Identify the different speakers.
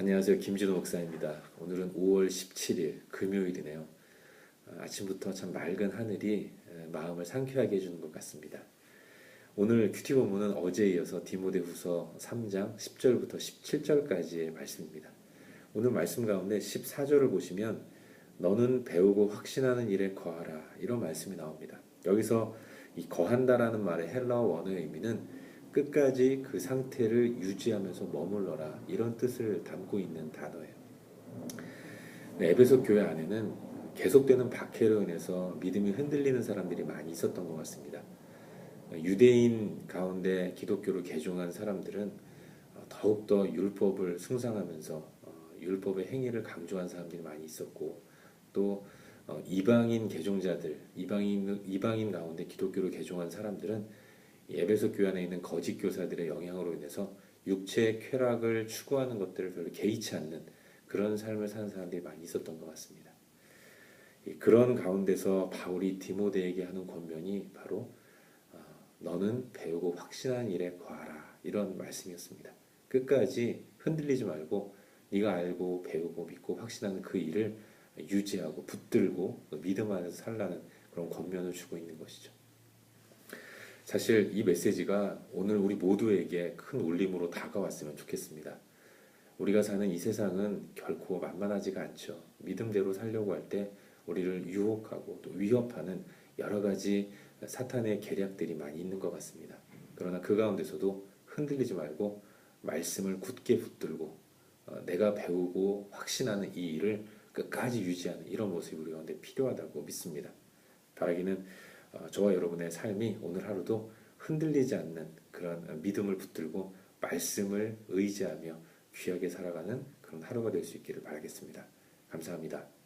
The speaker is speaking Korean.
Speaker 1: 안녕하세요. 김진호 목사입니다. 오늘은 5월 17일 금요일이네요. 아, 아침부터 참 맑은 하늘이 에, 마음을 상쾌하게 해주는 것 같습니다. 오늘 큐티 본문은 어제에 이어서 디모데 후서 3장 10절부터 17절까지의 말씀입니다. 오늘 말씀 가운데 14절을 보시면 너는 배우고 확신하는 일에 거하라 이런 말씀이 나옵니다. 여기서 이 거한다라는 말의 헬라어 원어의 의미는 끝까지 그 상태를 유지하면서 머물러라 이런 뜻을 담고 있는 단어예요. 네, 에베소 교회 안에는 계속되는 박해로 인해서 믿음이 흔들리는 사람들이 많이 있었던 것 같습니다. 유대인 가운데 기독교를 개종한 사람들은 어, 더욱더 율법을 숭상하면서 어, 율법의 행위를 강조한 사람들이 많이 있었고 또 어, 이방인 개종자들, 이방인 이방인 가운데 기독교를 개종한 사람들은 이 에베소 교회 안에 있는 거짓 교사들의 영향으로 인해서 육체의 쾌락을 추구하는 것들을 별로 개의치 않는 그런 삶을 사는 사람들이 많이 있었던 것 같습니다. 이 그런 가운데서 바울이 디모데에게 하는 권면이 바로 어, 너는 배우고 확신한 일에 거하라 이런 말씀이었습니다. 끝까지 흔들리지 말고 네가 알고 배우고 믿고 확신하는 그 일을 유지하고 붙들고 믿음 안에서 살라는 그런 권면을 주고 있는 것이죠. 사실 이 메시지가 오늘 우리 모두에게 큰 울림으로 다가왔으면 좋겠습니다. 우리가 사는 이 세상은 결코 만만하지가 않죠. 믿음대로 살려고 할 때 우리를 유혹하고 또 위협하는 여러 가지 사탄의 계략들이 많이 있는 것 같습니다. 그러나 그 가운데서도 흔들리지 말고 말씀을 굳게 붙들고 어, 내가 배우고 확신하는 이 일을 끝까지 유지하는 이런 모습이 우리 가운데 필요하다고 믿습니다. 바라기는 어, 저와 여러분의 삶이 오늘 하루도 흔들리지 않는 그런 믿음을 붙들고 말씀을 의지하며 귀하게 살아가는 그런 하루가 될 수 있기를 바라겠습니다. 감사합니다.